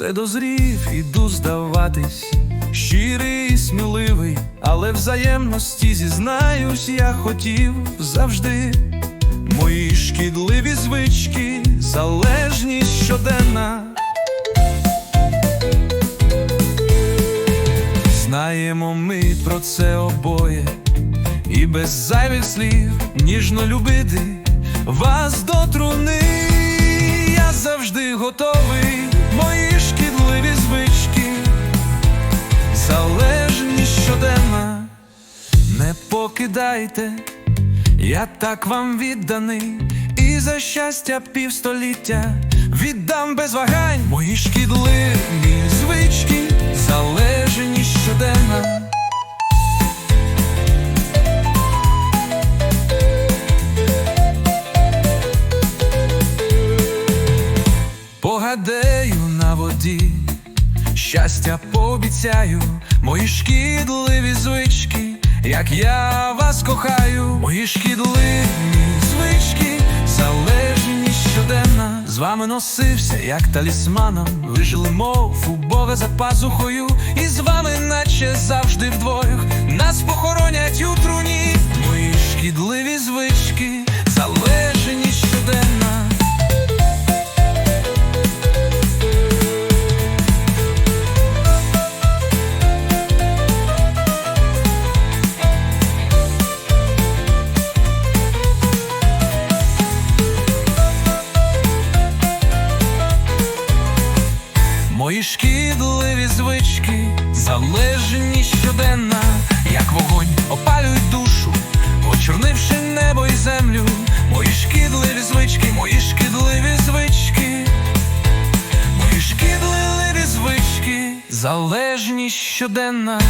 вже дозрів, іду здаватись, щирий, і сміливий, але взаємності зізнаюсь, я хотів завжди. Мої шкідливі звички, залежність щоденна. Знаємо ми про це обоє, і без зайвих слів ніжно любити вас до труни. Я завжди готовий, не покидайте, я так вам відданий, і за щастя півстоліття віддам без вагань. Мої шкідливі звички, залежність щоденна. Погадаю на воді, щастя пообіцяю, мої шкідливі звички, як я вас кохаю, мої шкідливі звички, залежність щоденна, з вами носився, як талісманом, ви мов у Бога за пазухою, і з вами, наче завжди вдвох, шкідливі звички, залежність щоденна, як вогонь опалюють душу, очорнивши небо і землю. Мої шкідливі звички, мої шкідливі звички, мої шкідливі звички, залежність щоденна.